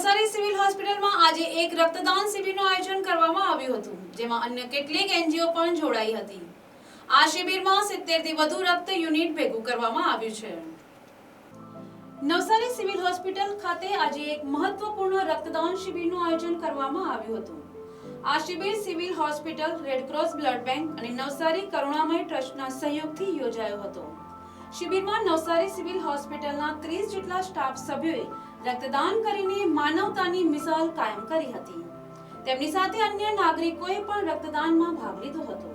Navsari civil હોસ્પિટલમાં આજે એક રક્તદાન શિબિરનું આયોજન કરવામાં આવ્યું હતું, જેમાં અન્ય કેટલીક એનજીઓ પણ જોડાઈ હતી. આ શિબિરમાં 70 થી વધુ રક્ત યુનિટ ભેગું કરવામાં આવ્યું છે. નવસારી સિવિલ હોસ્પિટલ ખાતે આજે એક મહત્વપૂર્ણ રક્તદાન શિબિરનું આયોજન કરવામાં આવ્યું હતું. આ શિબિર civil hospital Red Cross blood bank અને નવસારી કરુણામય ટ્રસ્ટના સહયોગથી યોજાયો હતો. શિબિરમાં નવસારી સિવિલ હોસ્પિટલના 30 જેટલા સ્ટાફ સભ્યોએ રક્તદાન કરીને માનવતાની મિસાલ કાયમ કરી હતી. તેમની સાથે અન્ય નાગરિકોએ પણ રક્તદાનમાં ભાગ લીધો હતો.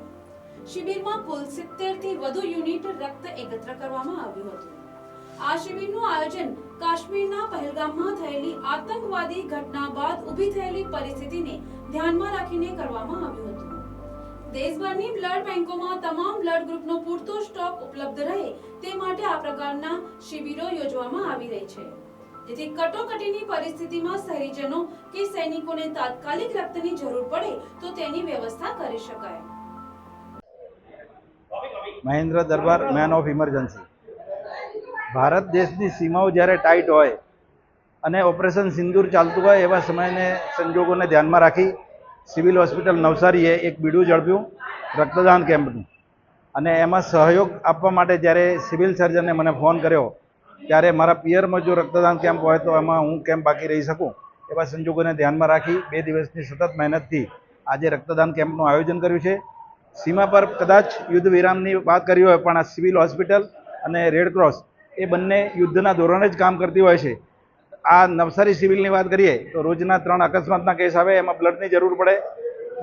શિબિરમાં કુલ 70 થી વધુ યુનિટ રક્ત એકત્ર કરવામાં આવ્યું હતું. આ શિબિરનું આયોજન કાશ્મીરના પહેલગામમાં થયેલી આતંકવાદી ઘટના બાદ ઊભી થયેલી પરિસ્થિતિને ધ્યાનમાં રાખીને કરવામાં આવ્યું હતું. દેશભરની બ્લડ બેંકોમાં તમામ બ્લડ ગ્રુપનો પૂરતો સ્ટોક ઉપલબ્ધ રહે તે માટે આ પ્રકારના શિબિરો યોજવામાં આવી રહી છે. જેથી કટોકટીની પરિસ્થિતિમાં શહેરીજનો કે સૈનિકોને તાત્કાલિક રક્તની જરૂર પડે તો તેની વ્યવસ્થા કરી શકાય. Mahendra Darbar man of emergency Bharat દેશની સીમાઓ જ્યારે ટાઈટ હોય અને ઓપરેશન સિંદૂર ચાલતું હોય એવા સમયને સંજોગોને ધ્યાનમાં રાખી સિવિલ હોસ્પિટલ નવસારીએ એક બીડું ઝડપ્યું રક્તદાન કેમ્પનું. અને એમાં સહયોગ આપવા માટે જ્યારે સિવિલ સર્જને મને ફોન કર્યો ત્યારે મારા પિયરમાં જો રક્તદાન કેમ્પ હોય તો એમાં હું કેમ બાકી રહી શકું? એવા સંજોગોને ધ્યાનમાં રાખી બે દિવસની સતત મહેનતથી આજે રક્તદાન કેમ્પનું આયોજન કર્યું છે. સીમા પર કદાચ યુદ્ધ વિરામની વાત કરી હોય, પણ આ સિવિલ હોસ્પિટલ અને રેડ ક્રોસ એ બંને યુદ્ધના ધોરણે જ કામ કરતી હોય છે. આ નવસારી સિવિલની વાત કરીએ, તો રોજના ત્રણ અકસ્માતના કેસ આવે, એમાં બ્લડની જરૂર પડે.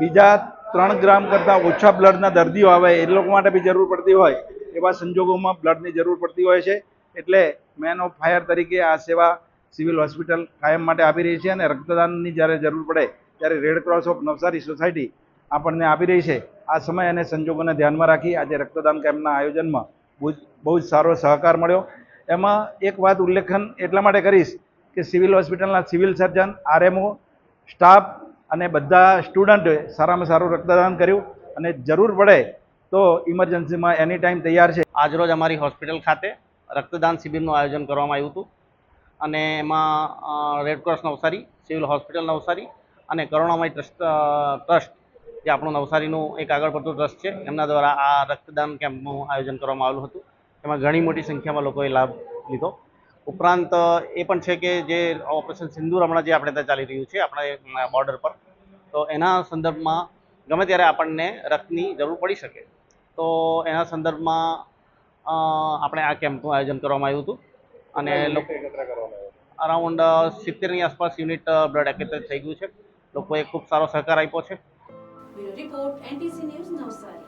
બીજા ત્રણ ગ્રામ કરતાં ઓછા બ્લડના દર્દીઓ આવે, એ લોકો માટે બી જરૂર પડતી હોય, એવા સંજોગોમાં બ્લડની જરૂર પડતી હોય છે. એટલે મેન ઓફ ફાયર તરીકે આ સેવા સિવિલ હોસ્પિટલ કાયમ માટે આપી રહી છે અને રક્તદાનની જ્યારે જરૂર પડે ત્યારે Red Cross of Navsari society આપણને આપી રહી છે. આ સમય અને સંજોગોને ધ્યાનમાં રાખી આજે રક્તદાન કેમ્પના આયોજનમાં બહુ બહુ જ સારો સહકાર મળ્યો. એમાં એક વાત ઉલ્લેખન એટલા માટે કરીશ કે સિવિલ હોસ્પિટલના સિવિલ સર્જન આરએમઓ સ્ટાફ અને બધા સ્ટુડન્ટોએ સારામાં સારું રક્તદાન કર્યું અને જરૂર પડે તો ઇમરજન્સીમાં એની ટાઈમ તૈયાર છે. આજરોજ અમારી હોસ્પિટલ ખાતે રક્તદાન શિબિરનું આયોજન કરવામાં આવ્યું હતું. અને એમાં Red Cross Navsari, civil hospital Navsari અને કરુણામય ટ્રસ્ટ ટ્રસ્ટ, જે આપણું નવસારીનું એક આગળ પડતું ટ્રસ્ટ છે, એમના દ્વારા આ રક્તદાન કેમ્પનું આયોજન કરવામાં આવેલું હતું. એમાં ઘણી મોટી સંખ્યામાં લોકોએ લાભ લીધો. ઉપરાંત, એ પણ છે કે જે ઓપરેશન સિંદૂર હમણાં જે આપણે ત્યાં ચાલી રહ્યું છે, આપણે બોર્ડર પર, તો એના સંદર્ભમાં ગમે ત્યારે આપણને રક્તની જરૂર પડી શકે. તો એના સંદર્ભમાં આપણે આ કેમ્પનું આયોજન કરવામાં આવ્યું હતું. અને લોકો અરાઉન્ડ સિત્તેરની આસપાસ યુનિટ બ્લડ એકત્રિત થઈ ગયું છે. લોકોએ ખૂબ સારો સહકાર આપ્યો છે. Report NTC news Navsari.